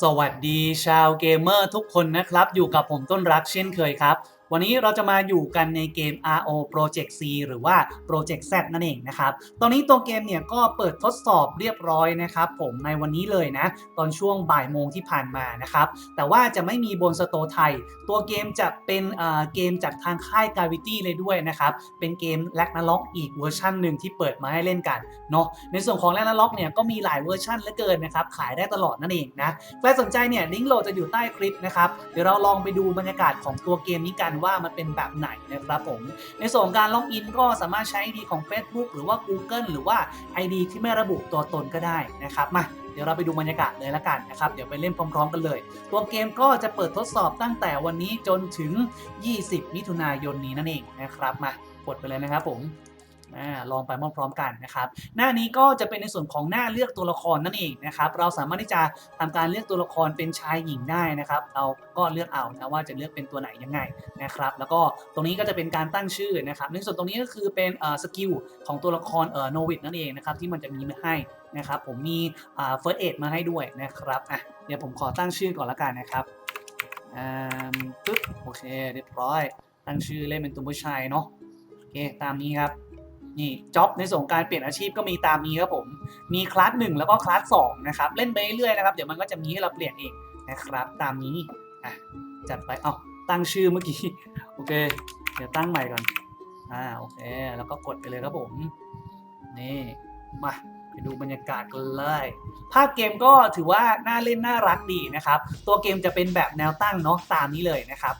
สวัสดีชาวเกมเมอร์ทุกคนนะครับ อยู่กับผมต้นรักเช่นเคยครับ วันนี้เราจะมาอยู่กันในเกม RO Project C หรือว่า Project Z นั่นเองนะครับ ตอนนี้ตัวเกมเนี่ยก็เปิดทดสอบเรียบร้อยนะครับผมในวันนี้เลยนะ ตอนช่วงบ่ายโมงที่ผ่านมานะครับ แต่ว่าจะไม่มีบนสโตไทย ตัวเกมจะเป็นเกมจากทางค่าย Gravity เลยด้วยนะครับ เป็นเกมแลกนาล็อกอีกเวอร์ชันหนึ่งที่เปิดมาให้เล่นกันเนาะ ในส่วนของแลกนาล็อกเนี่ยก็มีหลายเวอร์ชันเหลือเกินนะครับ ขายได้ตลอดนั่นเองนะ ใครสนใจเนี่ยลิงก์โหลดจะอยู่ใต้คลิปนะครับ เดี๋ยวเราลองไปดูบรรยากาศของตัวเกมนี้กันว่ามันเป็นแบบไหนนะครับผม ในส่วนการล็อกอินก็สามารถใช้ ID ของ Facebook หรือว่า Google หรือว่า ID ที่ไม่ระบุตัวตนก็ได้นะครับมาเดี๋ยวเราไปดูบรรยากาศเลยละกันนะครับ เดี๋ยวไปเล่นพร้อมๆกันเลย ตัวเกมก็จะเปิดทดสอบตั้งแต่วันนี้จนถึง 20 มิถุนายนนี้นั่นเองนะครับมากดไปเลยนะครับผม ลองไปพร้อมๆกันนะครับ หน้านี้ก็จะเป็นในส่วนของหน้าเลือกตัวละครนั่นเองนะครับ เราสามารถที่จะทำการเลือกตัวละครเป็นชายหญิงได้นะครับ เราก็เลือกเอานะว่าจะเลือกเป็นตัวไหนยังไงนะครับ แล้วก็ตรงนี้ก็จะเป็นการตั้งชื่อนะครับ ในส่วนตรงนี้ก็คือเป็นสกิลของตัวละครเอ่อโนวิดนั่นเองนะครับที่มันจะมีมาให้นะครับ ผมมีเฟิร์สเอดมาให้ด้วยนะครับอะเดี๋ยวผมขอตั้งชื่อก่อนละกันนะครับอ่าปึ๊บโอเคเรียบร้อย ตั้งชื่อเล่นเป็นตัวผู้ชายเนาะโอเคตามนี้ครับ นี่จ็อบในส่วนของการเปลี่ยนอาชีพก็มีตามนี้ครับผม มีคลาสหนึ่งแล้วก็คลาสสองนะครับ เล่นไปเรื่อยๆนะครับ เดี๋ยวมันก็จะมีให้เราเปลี่ยนเองนะครับ ตามนี้อะจัดไปเอาตั้งชื่อเมื่อกี้ โอเค เดี๋ยวตั้งใหม่ก่อน อ่า โอเค แล้วก็กดไปเลยครับผม นี่ มาไปดูบรรยากาศกันเลย ภาพเกมก็ถือว่าน่าเล่นน่ารักดีนะครับ ตัวเกมจะเป็นแบบแนวตั้งเนาะ ตามนี้เลยนะครับ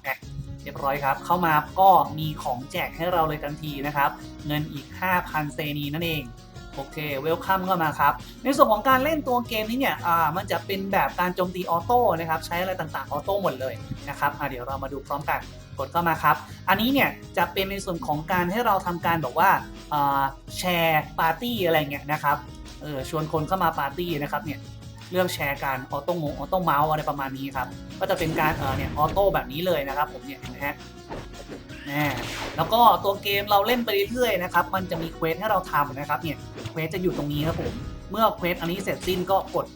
เรียบร้อยครับ เข้ามาก็มีของแจกให้เราเลยทันทีนะครับ เงินอีก 5,000 เซนีนั่นเอง โอเค เวลคัมเข้ามาครับ ในส่วนของการเล่นตัวเกมนี้เนี่ย อ่า มันจะเป็นแบบการโจมตีออโต้นะครับ ใช้อะไรต่างๆ ออโต้หมดเลยนะครับ อ่าเดี๋ยวเรามาดูพร้อมกัน กดเข้ามาครับ อันนี้เนี่ยจะเป็นในส่วนของการให้เราทำการแบบว่า อ่า แชร์ปาร์ตี้อะไรเงี้ยนะครับ เออ ชวนคนเข้ามาปาร์ตี้นะครับเนี่ย เลือกแชร์การออโต้งงออโต้เมาส์อะไรประมาณนี้ครับ ก็จะเป็นการเออเนี่ยออโต้แบบนี้เลยนะครับ ผมเนี่ยนไหมฮะแน่แล้วก็ตัวเกมเราเล่นไปเรื่อยๆนะครับ มันจะมีเควสให้เราทำนะครับ เนี่ยเควสจะอยู่ตรงนี้ครับผม เมื่อเควสอันนี้เสร็จสิ้นก็กด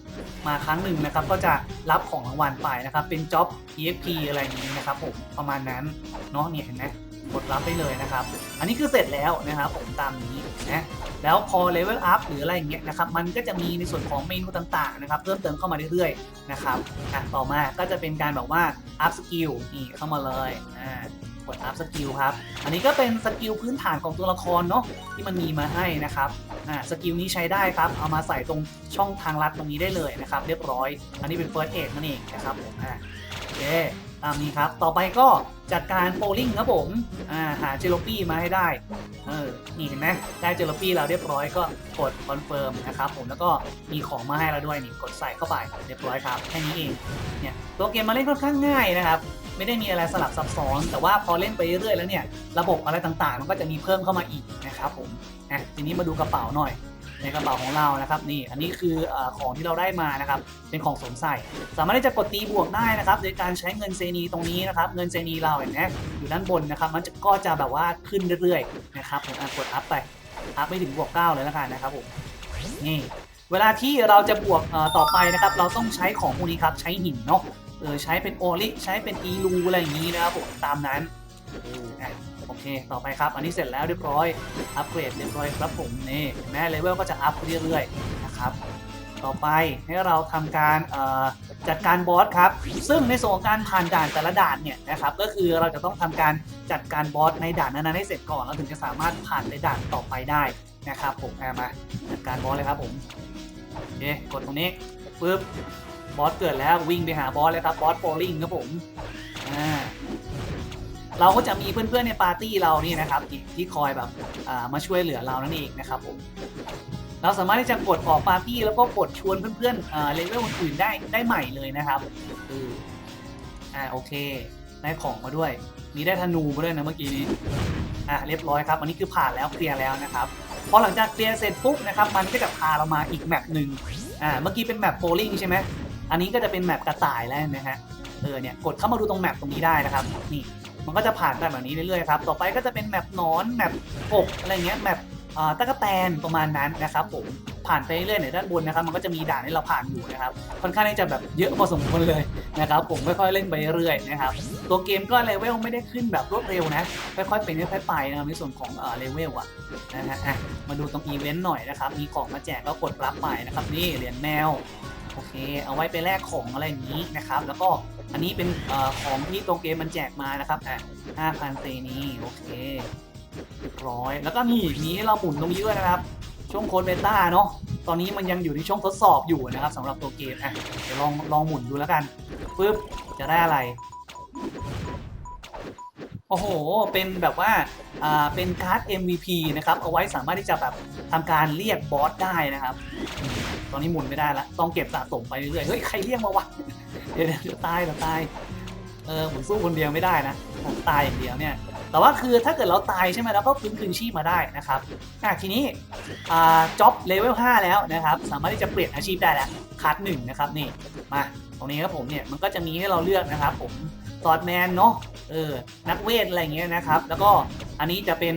มาครั้งหนึ่งนะครับ ก็จะรับของรางวัลไปนะครับ เป็นจ็อบ EXP อะไรอย่างนี้นะครับผม ประมาณนั้น เนาะเนี่ยเห็นไหม กดรับได้เลยนะครับ อันนี้คือเสร็จแล้วนะครับผมตามนี้นะแล้วพอเลเวลอัพหรืออะไรอย่างเงี้ยนะครับมันก็จะมีในส่วนของเมนูต่างๆนะครับเพิ่มเติมเข้ามาเรื่อยๆนะครับอะต่อมาก็จะเป็นการแบบว่าอัพสกิลนี่เข้ามาเลยอ่ากดอัพสกิลครับ อันนี้ก็เป็นสกิลพื้นฐานของตัวละครเนาะที่มันมีมาให้นะครับ อ่า สกิลนี้ใช้ได้ครับ เอามาใส่ตรงช่องทางลัดตรงนี้ได้เลยนะครับ เรียบร้อย อันนี้เป็น first aid นั่นเองนะครับผมอ่าโอเค ตามนี้ครับ ต่อไปก็จัดการโปลิงครับผมอ่าหาเจลปี้มาให้ได้ เออ นี่เห็นไหมได้เจลปี้เราเรียบร้อยก็กดคอนเฟิร์มนะครับผม แล้วก็มีของมาให้เราด้วยนี่ กดใส่เข้าไปเรียบร้อยครับ แค่นี้เอง เนี่ย ตัวเกมมาเล่นค่อนข้างง่ายนะครับ ไม่ได้มีอะไรสลับซับซ้อน แต่ว่าพอเล่นไปเรื่อยๆแล้วเนี่ย ระบบอะไรต่างๆ มันก็จะมีเพิ่มเข้ามาอีกนะครับผม อะ ทีนี้มาดูกระเป๋าหน่อย ในกระเป๋าของเรานะครับนี่อันนี้คืออของที่เราได้มานะครับเป็นของสวมใส่ สามารถที่จะกดตีบวกได้นะครับ โดยการใช้เงินเซนีตรงนี้นะครับเงินเซนีเราเห็นไหมอยู่ด้านบนนะครับ มันจะก็จะแบบว่าขึ้นเรื่อยๆนะครับผมกดอัพไปอัพไม่ถึงบวก9เลยแล้วกันนะครับผมนี่เวลาที่เราจะบวกต่อไปนะครับ เราต้องใช้ของพวกนี้ครับใช้หินเนาะเออใช้เป็นโอลิใช้เป็นอีลูอะไรอย่างนี้นะครับผมตามนั้น อะโอเค ต่อไปครับ อันนี้เสร็จแล้วเรียบร้อย อัปเกรดเรียบร้อยครับผมนี่เห็นไหมเลเวลก็จะอัพเรื่อยๆนะครับ ต่อไปให้เราทำการจัดการบอสครับ ซึ่งในส่วนของการผ่านด่านแต่ละด่านเนี่ยนะครับ ก็คือเราจะต้องทำการจัดการบอสในด่านนั้นๆให้เสร็จก่อนแล้วถึงจะสามารถผ่านในด่านต่อไปได้นะครับผมอะมาจัดการบอสเลยครับผมโอเคกดตรงนี้ปึ๊บบอสเกิดแล้ววิ่งไปหาบอสเลยครับบอสโฟลิงครับผมอ่า เราก็จะมีเพื่อนๆในปาร์ตี้เรานี่นะครับที่ที่คอยแบบมาช่วยเหลือเรานั่นเองนะครับผมเราสามารถที่จะกดออกปาร์ตี้แล้วก็กดชวนเพื่อนๆเลเวลอื่นได้ได้ใหม่เลยนะครับอออ่าโอเคได้ของมาด้วย มีได้ธนูมาด้วยนะเมื่อกี้นี้อะเรียบร้อยครับอันนี้คือผ่านแล้วเคลียร์แล้วนะครับพอหลังจากเคลียร์เสร็จปุ๊บนะครับมันก็จะพาเรามาอีกแมปหนึ่งอ่าเมื่อกี้เป็นแมปโ o ลิงใช่ไหมอันนี้ก็จะเป็นแมปกระต่ายแล้วนะฮะเออเนี่ยกดเข้ามาดูตรงแมปตรงนี้ได้นะครับนี่ มันก็จะผ่านกันแบบนี้เรื่อยๆครับ ต่อไปก็จะเป็นแมปนอนแมปกบอะไรเงี้ยแมปอ่าตะกแตนประมาณนั้นนะครับผมผ่านไปเรื่อยๆในด้านบนนะครับ มันก็จะมีด่านให้เราผ่านอยู่นะครับค่อนข้างที่จะแบบเยอะพอสมควรเลยนะครับ ผมค่อยๆเล่นไปเรื่อยๆนะครับตัวเกมก็เลเวลไม่ได้ขึ้นแบบรวดเร็วนะค่อยๆเป็นค่อยๆไปนะครับในส่วนของเออเลเวลอะนะฮะอะมาดูตรงอีเวนต์หน่อยนะครับ มีของมาแจกก็กดรับไปนะครับ นี่เหรียญแมวโอเค เอาไว้ไปแลกของอะไรอย่างนี้นะครับ แล้วก็ อันนี้เป็นอของที่ตัวเกมมันแจกมานะครับอะ5,000เซนีโอเคเรียบร้อย แล้วก็มีมีให้เราหมุนตรงนี้ด้วยนะครับ ช่วงโค้ดเบต้าเนาะ ตอนนี้มันยังอยู่ในช่วงทดสอบอยู่นะครับสำหรับตัวเกมอะเดี๋ยวลองลองหมุนดูแล้วกันปึ๊บจะได้อะไร โอ้โห เป็นแบบว่าอ่าเป็นการ์ด MVP นะครับ เอาไว้สามารถที่จะแบบทำการเรียกบอสได้นะครับ ตอนนี้หมุนไม่ได้ละต้องเก็บสะสมไปเรื่อยๆเฮ้ยใครเรียกมาวะ เดี๋ยวเดี๋ยวตายเดี๋ยวตาย เออผมสู้คนเดียวไม่ได้นะผมตายอย่างเดียวเนี่ย แต่ว่าคือถ้าเกิดเราตายใช่ไหมเราก็ฟื้นคืนชีพมาได้นะครับอะทีนี้อ่าจ็อบเลเวล5แล้วนะครับ สามารถที่จะเปลี่ยนอาชีพได้แล้วคัดหนึ่งนะครับนี่ มาตรงนี้ครับผมเนี่ยมันก็จะมีให้เราเลือกนะครับ ผมตอดแมนเนาะ เออ นักเวทอะไรเงี้ยนะครับ แล้วก็อันนี้จะเป็น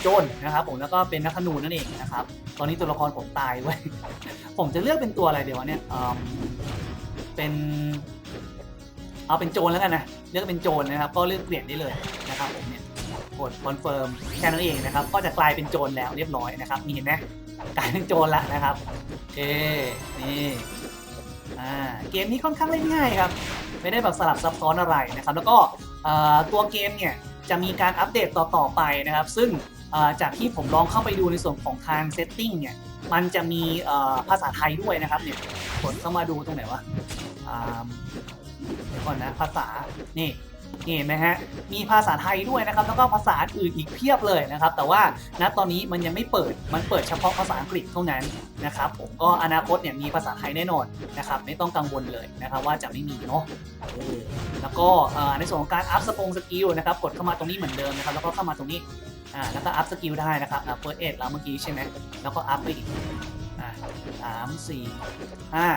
โจนนะครับผม แล้วก็เป็นนักขนูนั่นเองนะครับ ตอนนี้ตัวละครผมตายไว้ ผมจะเลือกเป็นตัวอะไรเดี๋ยวเนี่ย เป็น เอาเป็นโจรแล้วกันนะเลือกเป็นโจรนะครับ ก็เลือกเปลี่ยนได้เลยนะครับผมเนี่ยกดคอนเฟิร์มแค่นั้นเองนะครับ ก็จะกลายเป็นโจรแล้วเรียบร้อยนะครับนี่เห็นไหมกลายเป็นโจรแล้วนะครับโอเคนี่อ่าเกมนี้ค่อนข้างเล่นง่ายครับ ไม่ได้แบบสลับซับซ้อนอะไรนะครับ แล้วก็ตัวเกมเนี่ยจะมีการอัปเดตต่อๆไปนะครับ ซึ่งจากที่ผมลองเข้าไปดูในส่วนของทางเซตติ้งเนี่ยมันจะมีภาษาไทยด้วยนะครับเนี่ยกดเข้ามาดูตรงไหนวะ เดี๋ยวก่อนนะภาษา นี่นี่เห็นไหมฮะ มีภาษาไทยด้วยนะครับ แล้วก็ภาษาอื่นอีกเพียบเลยนะครับ แต่ว่าณตอนนี้มันยังไม่เปิด มันเปิดเฉพาะภาษาอังกฤษเท่านั้นนะครับ ผมก็อนาคตเนี่ยมีภาษาไทยแน่นอนนะครับ ไม่ต้องกังวลเลยนะครับว่าจะไม่มีเนาะแล้วก็ในส่วนของการอัพสปงสกิลนะครับ กดเข้ามาตรงนี้เหมือนเดิมนะครับ แล้วก็เข้ามาตรงนี้ อ่า แล้วก็อัพสกิลได้นะครับเฟิร์สเอ็ดแล้วเมื่อกี้ใช่ไหมแล้วก็อัพไปอีก สามสี่ห้า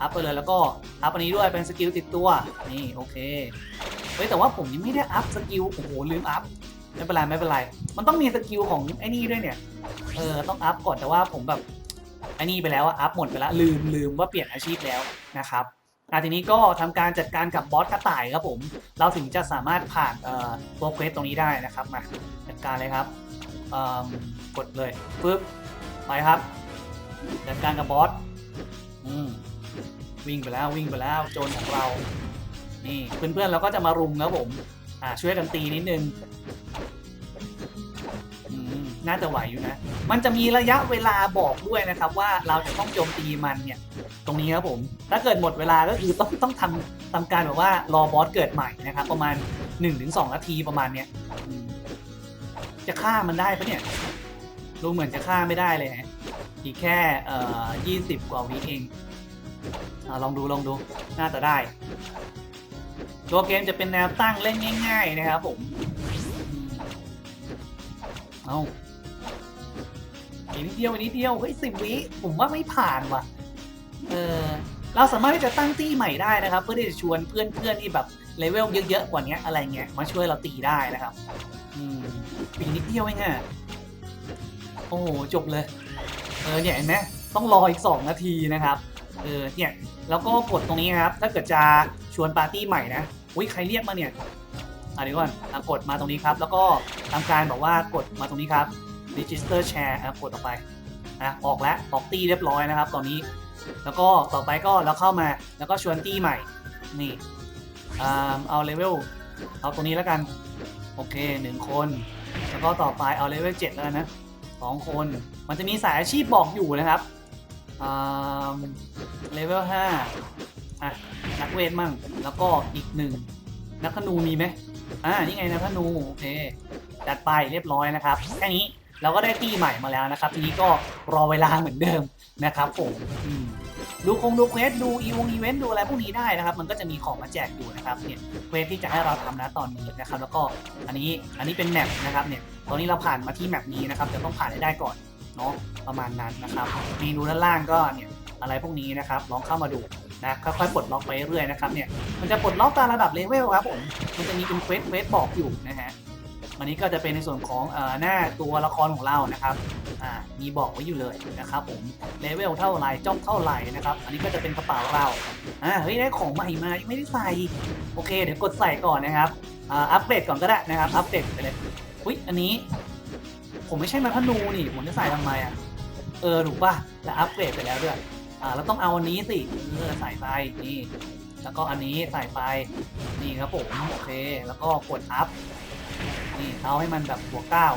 อัพไปเลยแล้วก็อัพอันนี้ด้วยเป็นสกิลติดตัวนี่โอเคเฮ้ยแต่ว่าผมยังไม่ได้อัพสกิลโอ้โหลืมอัพไม่เป็นไรไม่เป็นไร มันต้องมีสกิลของไอ้นี่ด้วยเนี่ยเออต้องอัพก่อนแต่ว่าผมแบบไอ้นี่ไปแล้วอัพหมดไปแล้วลืมลืมว่าเปลี่ยนอาชีพแล้วนะครับอะทีนี้ก็ทำการจัดการกับบอสกระต่ายครับผม เราถึงจะสามารถผ่านเอ่อตัวเควสตรงนี้ได้นะครับมาจัดการเลยครับเอิ่มกดเลยปึ๊บไปครับ จัดการกับบอสอืมวิ่งไปแล้ววิ่งไปแล้วโจรของเรา นี่เพื่อนๆเราก็จะมารุมครับผม อ่าช่วยกันตีนิดนึงน่าจะไหวอยู่นะ มันจะมีระยะเวลาบอกด้วยนะครับ ว่าเราจะต้องโจมตีมันเนี่ย ตรงนี้ครับผม ถ้าเกิดหมดเวลาก็คือต้องต้องทำทำการแบบว่ารอบอสเกิดใหม่นะครับ ประมาณ 1-2 นาทีประมาณเนี้ยจะฆ่ามันได้ปะเนี่ยดูเหมือนจะฆ่าไม่ได้เลยฮะ อีกแค่เอ่อ20 กว่าวิเองอลองดูลองดูน่าจะได้ตัวเกมจะเป็นแนวตั้งเล่นง่าย ๆ นะครับผมเอาอีกนิดเดียวอีกนิดเดียวเฮ้ยสิบวิผมว่าไม่ผ่านว่ะเออเราสามารถที่จะตั้งตี้ใหม่ได้นะครับ เพื่อที่จะชวนเพื่อนๆที่แบบเลเวลเยอะๆกว่านี้อะไรเงี้ยมาช่วยเราตีได้นะครับ อืมอีนิดเดียวเองอะโอ้โหจบเลย ออเนี่ยเห็นไหมต้องรออีก 2 นาทีนะครับเออเนี่ยแล้วก็กดตรงนี้ครับ ถ้าเกิดจะชวนปาร์ตี้ใหม่นะอุ้ยใครเรียกมาเนี่ยอะเดี๋ยวก่อนอกดมาตรงนี้ครับ แล้วก็ทำการบอกว่ากดมาตรงนี้ครับ register share อะกดออกไปอะออกแล้วออกตี้เรียบร้อยนะครับ ตอนนี้ แล้วก็ต่อไปก็เราเข้ามาแล้วก็ชวนตี้ใหม่นี่อ่าเอาเลเวลเอาตรงนี้แล้วกัน โอเคหนึ่งคน แล้วก็ต่อไปเอาเลเวลเจ็ดแล้วนะ สองคน มันจะมีสายอาชีพบอกอยู่นะครับเลเวลห้าอะนักเวทมั่ง แล้วก็อีกหนึ่งนักธนูมีไหมอ่านี่ไงนักธนูโอเคจัดไปเรียบร้อยนะครับแค่นี้เราก็ได้ตีใหม่มาแล้วนะครับ ทีนี้ก็รอเวลาเหมือนเดิมนะครับผมอืม ดูคงดูเควสดูอีวงอีเวนต์ดูอะไรพวกนี้ได้นะครับ มันก็จะมีของมาแจกอยู่นะครับเนี่ยเควสที่จะให้เราทำนะตอนนี้นะครับ แล้วก็อันนี้อันนี้เป็นแมปนะครับเนี่ยตอนนี้เราผ่านมาที่แมปนี้นะครับจะต้องผ่านให้ได้ก่อนเนาะประมาณนั้นนะครับเมนูด้านล่างก็เนี่ยอะไรพวกนี้นะครับลองเข้ามาดูนะค่อยๆปลดล็อกไปเรื่อยนะครับเนี่ยมันจะปลดล็อกตามระดับเลเวลครับผมมันจะมีเป็นเควสเควสบอกอยู่นะฮะอันนี้ก็จะเป็นในส่วนของเอ่อหน้าตัวละครของเรานะครับ อ่ามีบอกไว้อยู่เลยนะครับผมเลเวลเท่าไหร่จ้องเท่าไหร่นะครับ อันนี้ก็จะเป็นกระเป๋าเราอ่าเฮ้ยได้ของใหม่มายังไม่ได้ใส่โอเค เดี๋ยวกดใส่ก่อนนะครับอ่าอัปเดตก่อนก็ได้นะครับอัปเดตไปเลยอุ้ยอันนี้ ผมไม่ใช่มาพนูนี่ผมจะใส่ทำไมอะเออถูกป่ะแล้วอัปเดตไปแล้วด้วยอ่าเราต้องเอาอันนี้สิเออใส่ไปนี่แล้วก็อันนี้ใส่ไปนี่ครับผมโอเค แล้วก็กดอัพนี่เอาให้มันแบบบวก้าว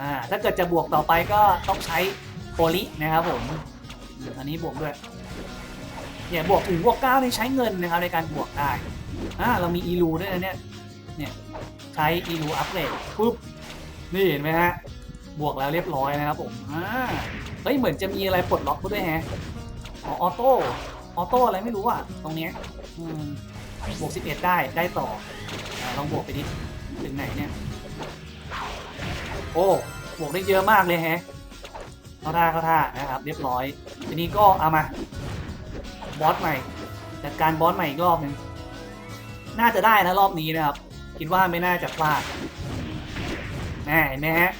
อ่าถ้าเกิดจะบวกต่อไปก็ต้องใช้โพลินะครับผมอันนี้บวกด้วยเนี่ยบวกถึงบวกเก้านี่ใช้เงินนะครับในการบวกได้อ่าเรามีอีลูด้วยนะเนี่ยเนี่ยใช้อีลูอัปเกรดปุ๊บนี่เห็นไหมฮะบวกแล้วเรียบร้อยนะครับผมอ่าเฮ้ยเหมือนจะมีอะไรปลดล็อกด้วยแฮะอ๋อออโต้ออโต้อะไรไม่รู้อะตรงเนี้ยอืมบวก11 ได้ได้ต่ออลองบวกไปดิถึงไหนเนี่ย โอ้บวกได้เยอะมากเลยแฮะเข้าท่าเข้าท่านะครับ เรียบร้อย ทีนี้ก็เอามาบอสใหม่จัดการบอสใหม่อีกรอบหนึ่งน่าจะได้นะรอบนี้นะครับ คิดว่าไม่น่าจะพลาดแน่เห็นไหมฮะ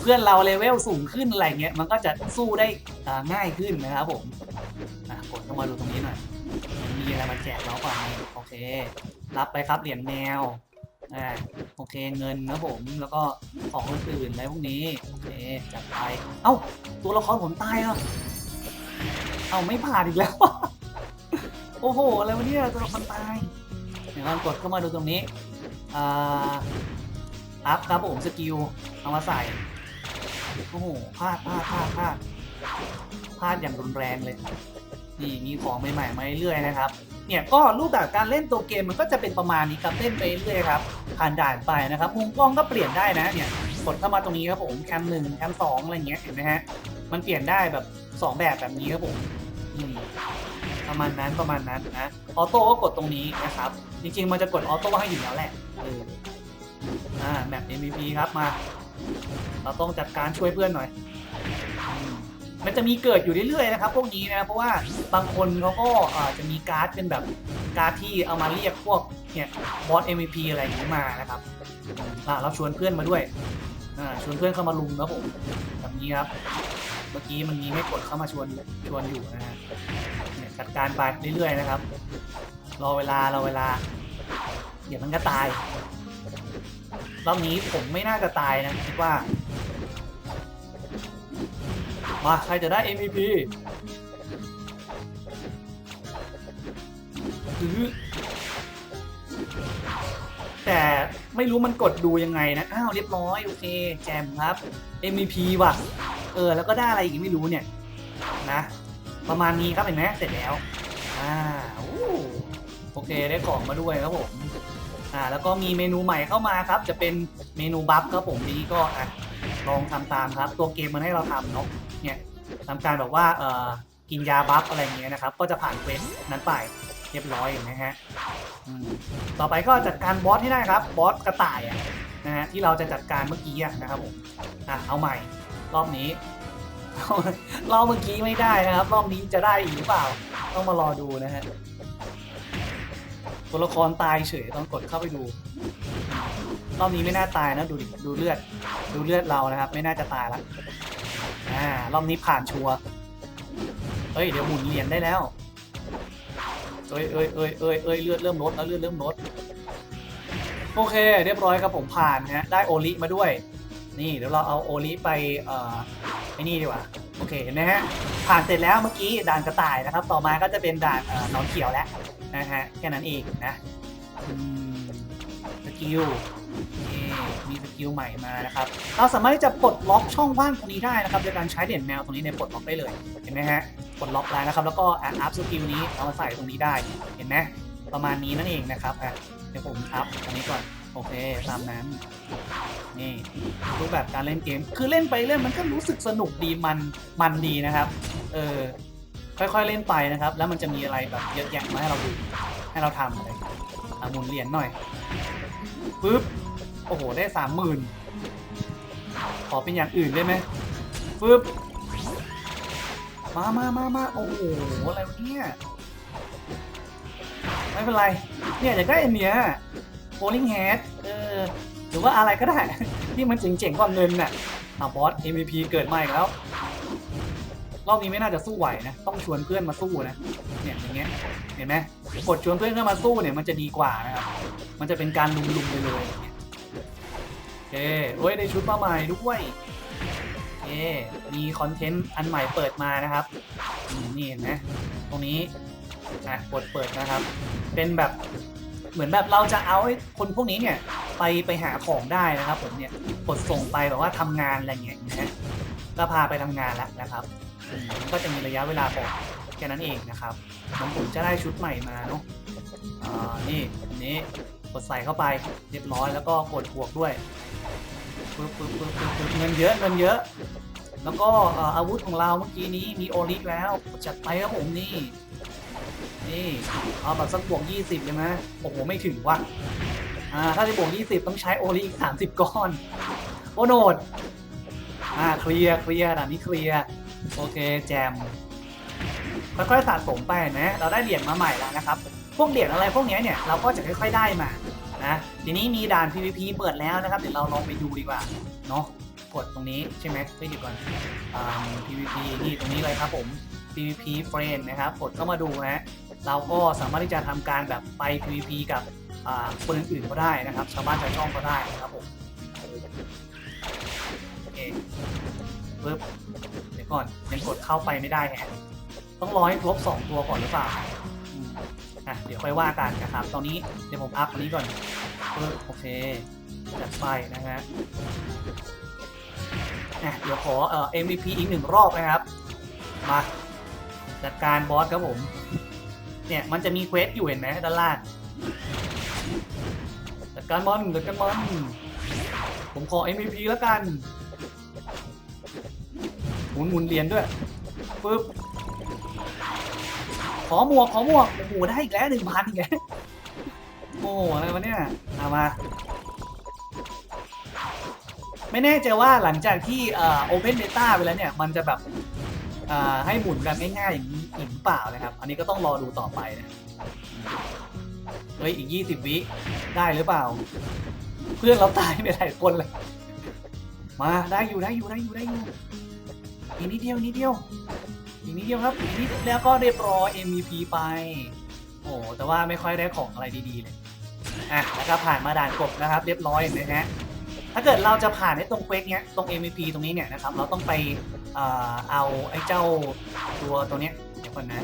เพื่อนเราเลเวลสูงขึ้นอะไรเงี้ยมันก็จะสู้ได้ง่ายขึ้นนะครับผมอะกดเข้ามาดูตรงนี้หน่อยมีอะไรมาแจกเราเปล่าโอเค รับไปครับเหรียญแมว อ่าโอเคเงินนะผมแล้วก็ของอื่นๆอะไรพวกนี้โอเคจัดไปเอ้าตัวละครผมตายเหรอเอ้าไม่ผ่านอีกแล้ว โอ้โหอะไรวะเนี่ยตัวละครตายเดี๋ยวเรากดเข้ามาดูตรงนี้อ่าอัพครับผมสกิลเอามาใส่โอ้โหพลาดพลาดพลาดพลาดพลาดอย่างรุนแรงเลย นี่มีของใหม่ๆมาเรื่อยๆนะครับ เนี่ยก็รูปแบบการเล่นตัวเกมมันก็จะเป็นประมาณนี้ครับเล่นไปเรื่อยๆครับผ่านด่านไปนะครับมุมกล้องก็เปลี่ยนได้นะเนี่ยกดเข้ามาตรงนี้ครับผมแคมหนึ่งแคมสองอะไรเงี้ยเห็นไหมฮะมันเปลี่ยนได้แบบสองแบบแบบนี้ครับผมประมาณนั้นประมาณนั้นนะออโต้ก็กดตรงนี้นะครับ จริงๆ มันจะกดออโต้ให้อยู่แล้วแหละเอออ่าแบบ MVP ครับมา เราต้องจัดการช่วยเพื่อนหน่อย มันจะมีเกิดอยู่เรื่อยๆนะครับพวกนี้นะเพราะว่าบางคนเขาก็อาจจะมีการ์ดเป็นแบบการ์ดที่เอามาเรียกพวกเนี่ยบอส MVP อะไรอย่างนี้มานะครับอ่าเราชวนเพื่อนมาด้วยอ่าชวนเพื่อนเข้ามาลุมนะผมแบบนี้ครับเมื่อกี้มันมีไม่กดเข้ามาชวนชวนอยู่นะฮะเนี่ยจัดการไปเรื่อยๆนะครับ รอเวลารอเวลา เดี๋ยวมันก็ตายรอบนี้ผมไม่น่าจะตายนะคิดว่า มาใครจะได้ MVP ถือแต่ไม่รู้มันกดดูยังไงนะ อ้าวเรียบร้อยโอเค แจมครับ MVP ว่ะ เออ แล้วก็ได้อะไรอีกไม่รู้เนี่ยนะ ประมาณนี้ครับเห็นไหมเสร็จแล้ว อ่าโอเคได้ของมาด้วยครับผมอ่าแล้วก็มีเมนูใหม่เข้ามาครับ จะเป็นเมนูบัฟครับผมนี้ก็อะลองทำตามครับ ตัวเกมมันให้เราทำเนาะ เนี่ยทำการแบบว่าเอ่อกินยาบัฟอะไรเงี้ยนะครับ ก็จะผ่านเควสนั้นไปเรียบร้อยนไหมฮะต่อไปก็จัดการบอสให้ได้ครับบอสกระต่ายนะฮะที่เราจะจัดการเมื่อกี้นะครับผมอะเอาใหม่รอบนี้รอบเมื่อกี้ไม่ได้นะครับ รอบนี้จะได้อีกหรือเปล่า ต้องมารอดูนะฮะตัวละครตายเฉยต้องกดเข้าไปดู รอบนี้ไม่น่าตายนะดูดิดูเลือด ดูเลือดเรานะครับ ไม่น่าจะตายละ อ่ารอบนี้ผ่านชัวร์เอ้ยเดี๋ยวหมุนเหรียญได้แล้วเอ้ยเอ้ยเอ้ยเอ้ยเอ้ยเลือดเริ่มลดแล้วเลือดเริ่มลดโอเค เรียบร้อยครับผมผ่านนะฮะได้โอลิมาด้วย นี่เดี๋ยวเราเอาโอลิไปเอ่อไอ้นี่ดีกว่าโอเคเห็นไหมฮะผ่านเสร็จแล้วเมื่อกี้ด่านกระต่ายนะครับ ต่อมาก็จะเป็นด่านเอ่อหนอนเขียวแล้วนะฮะแค่นั้นเองนะอืมสกิลนี่ มีสกิลใหม่มานะครับ เราสามารถที่จะปลดล็อกช่องว่างตรงนี้ได้นะครับโดยการใช้เหรียญแมวตรงนี้ในปลดล็อกได้เลย เห็นไหมฮะ ปลดล็อกแล้วนะครับ แล้วก็อะอัพสกิลนี้เอามาใส่ตรงนี้ได้ เห็นไหมประมาณนี้นั่นเองนะครับอะเดี๋ยวผมอัพอันนี้ก่อน โอเค ตามนั้น นี่รูปแบบการเล่นเกม คือเล่นไปเล่นมันก็รู้สึกสนุกดี มัน มันดีนะครับ เออ ค่อยๆเล่นไปนะครับ แล้วมันจะมีอะไรแบบเยอะแยะมาให้เราดู ให้เราทำอะไรอะหมุนเหรียญหน่อยปึ๊บ โอ้โห ได้สามหมื่นขอเป็นอย่างอื่นได้ไหมปึ๊บ มามามามาโอ้โห อะไรวะเนี่ย ไม่เป็นไร เนี่ยอยากได้อันเนี้ยโ o ลิงแฮดเออ หรือว่าอะไรก็ได้ ที่มันเจ๋งๆกว่าเงินน่ะอะบอส MVP เกิดมาอีกแล้ว รอบนี้ไม่น่าจะสู้ไหวนะ ต้องชวนเพื่อนมาสู้นะ เนี่ยอย่างเงี้ย เห็นไหมกดชวนเพื่อนเข้ามาสู้เนี่ยมันจะดีกว่านะครับ มันจะเป็นการลุมๆไปเลย เงี้ยโอเคโอ้ยได้ชุดมาใหม่ด้วยโอมีคอนเทนต์อันใหม่เปิดมานะครับ นี่เห็นไหมตรงนี้อะกดเปิดนะครับ เป็นแบบเหมือนแบบเราจะเอาไอ้คนพวกนี้เนี่ยไปไปหาของได้นะครับผมเนี่ยกดส่งไปแบบว่าทำงานอะไรเงี้ยนะก็พาไปทำงานแล้วนะครับ ก็จะมีระยะเวลาบอกแค่นั้นเองนะครับมันผมจะได้ชุดใหม่มาเนาะอ่านี่อันนี้ กดใส่เข้าไปเรียบร้อยแล้วก็กดบวกด้วยปึ๊บปึ๊บปึ๊บปึ๊บเงินเยอะเงินเยอะ แล้วก็อาวุธของเราเมื่อกี้นี้มีโอลิแล้วจัดไปครับผมนี่ นี่เอาแบบสักบวก20เลยไหมโอ้โหไม่ถึงว่ะอ่าถ้าจะบวก20 ต้องใช้โอลิอีก30 ก้อน โอโนดอ่าเคลียร์เคลียร์ด่านนี้เคลียร์โอเคแจมค่อยๆสะสมไปนะ เราได้เหรียญมาใหม่แล้วนะครับ พวกเหรียญอะไรพวกนี้เนี่ยเราก็จะค่อยๆได้มา นะทีนี้มีด่าน PVP เปิดแล้วนะครับ เดี๋ยวเราลองไปดูดีกว่าเนาะกดตรงนี้ใช่ไหมเฮ้ยเดี๋ยวก่อนอ่า PVP นี่ตรงนี้เลยครับผม PVP Friend นะครับกดเข้ามาดูนะเราก็สามารถที่จะทำการแบบไป PVP กับอ่าคนอื่นๆก็ได้นะครับ ชาวบ้านชาวช่องก็ได้นะครับผมโอเคปึ๊บเดี๋ยวก่อนยังกดเข้าไปไม่ได้แฮะต้องรอให้ครบ2ตัวก่อนหรือเปล่า อะเดี๋ยวค่อยว่ากันนะครับ ตอนนี้เดี๋ยวผมอัพอันนี้ก่อนโอเคจัดไปนะฮะอะเดี๋ยวขอเอ่อ MVP อีกหนึ่งรอบนะครับ มาจัดการบอสครับผม เนี่ยมันจะมีเควสอยู่เห็นไหมด้านล่างจัดการมอนจัดการมอนผมขอ MVP แล้วกันหมุนหมุนเหรียญด้วยปึ๊บ ขอหมวกขอหมวกโอ้โหได้อีกแล้วหนึ่งพันอีกแล้วโอ้อะไรวะเนี่ยเอามา ไม่แน่ใจว่าหลังจากที่เอ่อ Open Beta ไปแล้วเนี่ย มันจะแบบให้หมุนกันง่ายๆอย่างนี้อีกหรือเปล่านะครับ อันนี้ก็ต้องรอดูต่อไปนะเฮ้ยอีก 20 วิได้หรือเปล่า เพื่อนเราตายไปหลายคนเลย มาได้อยู่ได้อยู่ได้อยู่ได้อยู่อีกนิดเดียวนิดเดียว นิดเดียวครับอีกนิดแล้วก็เรียบร้อย MVP ไป โอ้แต่ว่าไม่ค่อยได้ของอะไรดีๆเลยอะแล้วก็ผ่านมาด่านกบนะครับ เรียบร้อยเห็นไหมฮะถ้าเกิดเราจะผ่านในตรงเควสเนี้ยตรง MVP ตรงนี้เนี่ยนะครับ เราต้องไปเอาไอ้เจ้าตัวตัวเนี้ยเดี๋ยวก่อนนะ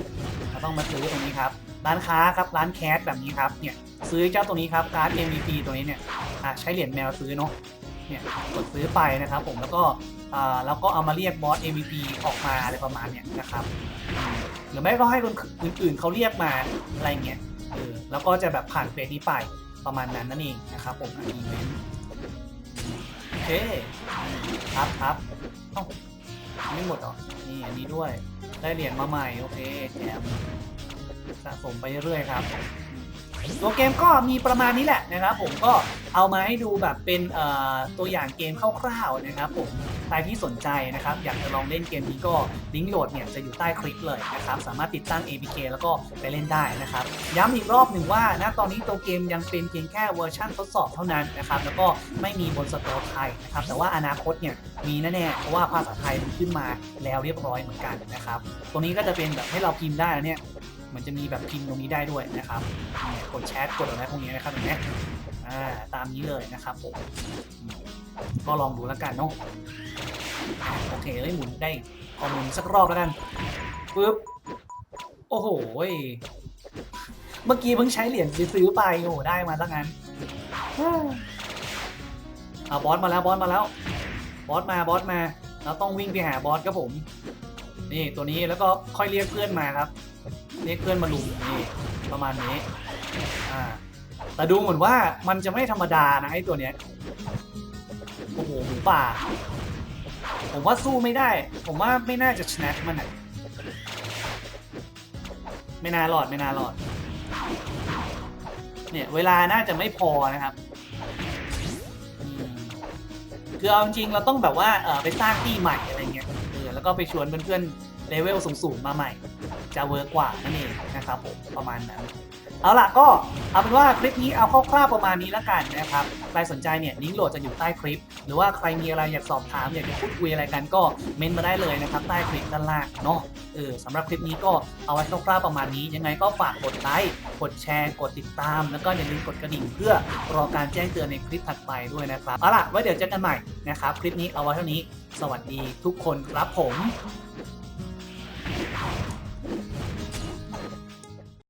เราต้องมาซื้อตรงนี้ครับ ร้านค้าครับร้านแคสแบบนี้ครับเนี่ยซื้อเจ้าตัวนี้ครับการ์ด MVP ตัวนี้เนี่ยอะใช้เหรียญแมวซื้อเนาะ เนี่ยกดซื้อไปนะครับผมแล้วก็แล้วก็เอามาเรียกบอส MVP ออกมาอะไรประมาณเนี้ยนะครับหรือไม่ก็ให้คนอื่นๆเขาเรียกมาอะไรเงี้ยเออแล้วก็จะแบบผ่านเฟสนี้ไปประมาณนั้นนั่นเองนะครับผมอีเวนต์โอเคครับครับเอ้าไม่หมดหรอนี่อันนี้ด้วยได้เหรียญมาใหม่โอเคแถมสะสมไปเรื่อยๆครับ ตัวเกมก็มีประมาณนี้แหละนะครับ ผมก็เอามาให้ดูแบบเป็นตัวอย่างเกมคร่าวๆนะครับ ผมใครที่สนใจนะครับ อยากจะลองเล่นเกมนี้ก็ลิงก์โหลดเนี่ยจะอยู่ใต้คลิปเลยนะครับ สามารถติดตั้ง APK แล้วก็ไปเล่นได้นะครับ ย้ำอีกรอบหนึ่งว่าณตอนนี้ตัวเกมยังเป็นเพียงแค่เวอร์ชั่นทดสอบเท่านั้นนะครับ แล้วก็ไม่มีบนสตอร์ไทยนะครับ แต่ว่าอนาคตเนี่ยมีแน่ๆเพราะว่าภาษาไทยมันขึ้นมาแล้วเรียบร้อยเหมือนกันนะครับตรงนี้ก็จะเป็นแบบให้เราพิมพ์ได้แล้วเนี่ย มันจะมีแบบพิมพ์ตรงนี้ได้ด้วยนะครับเนี่ยกดแชทกดอะไรพวกนี้นะครับอย่างเงี้ยอ่าตามนี้เลยนะครับผมก็ลองดูแล้วกันเนาะโอเคเลยหมุนได้ขอหมุนสักรอบแล้วกันปึ๊บโอ้โหเมื่อกี้เพิ่งใช้เหรียญซื้อไปโอ้โหได้มาซะงั้นเอาบอสมาแล้วบอสมาแล้วบอสมาบอสมาเราต้องวิ่งไปหาบอสครับผม นี่ตัวนี้แล้วก็ค่อยเรียกเพื่อนมาครับ เรียกเพื่อนมาลุมนี่ประมาณนี้อ่าแต่ดูเหมือนว่ามันจะไม่ธรรมดานะไอ้ตัวเนี้ยโอ้โหหมูป่า ผมว่าสู้ไม่ได้ ผมว่าไม่น่าจะชนะมันอะไม่น่ารอดไม่น่ารอด เนี่ยเวลาน่าจะไม่พอนะครับคือเอาจริงเราต้องแบบว่าเออไปสร้างที่ใหม่อะไรเงี้ยเออแล้วก็ไปชวนเพื่อนๆเลเวลสูงๆมาใหม่ จะเวิร์กกว่านั่นเองนะครับผมประมาณนั้นเอาล่ะก็เอาเป็นว่าคลิปนี้เอาคร่าวๆประมาณนี้แล้วกันนะครับใครสนใจเนี่ยลิงก์โหลดจะอยู่ใต้คลิป หรือว่าใครมีอะไรอยากสอบถามอยากจะพูดคุยอะไรกันก็เมนต์มาได้เลยนะครับใต้คลิปด้านล่างเนาะเออสำหรับคลิปนี้ก็เอาไว้คร่าวๆประมาณนี้ ยังไงก็ฝากกดไลค์กดแชร์กดติดตาม แล้วก็อย่าลืมกดกระดิ่งเพื่อรอการแจ้งเตือนในคลิปถัดไปด้วยนะครับเอาล่ะไว้เดี๋ยวเจอกันใหม่นะครับคลิปนี้เอาไว้เท่านี้ สวัสดีทุกคนครับผม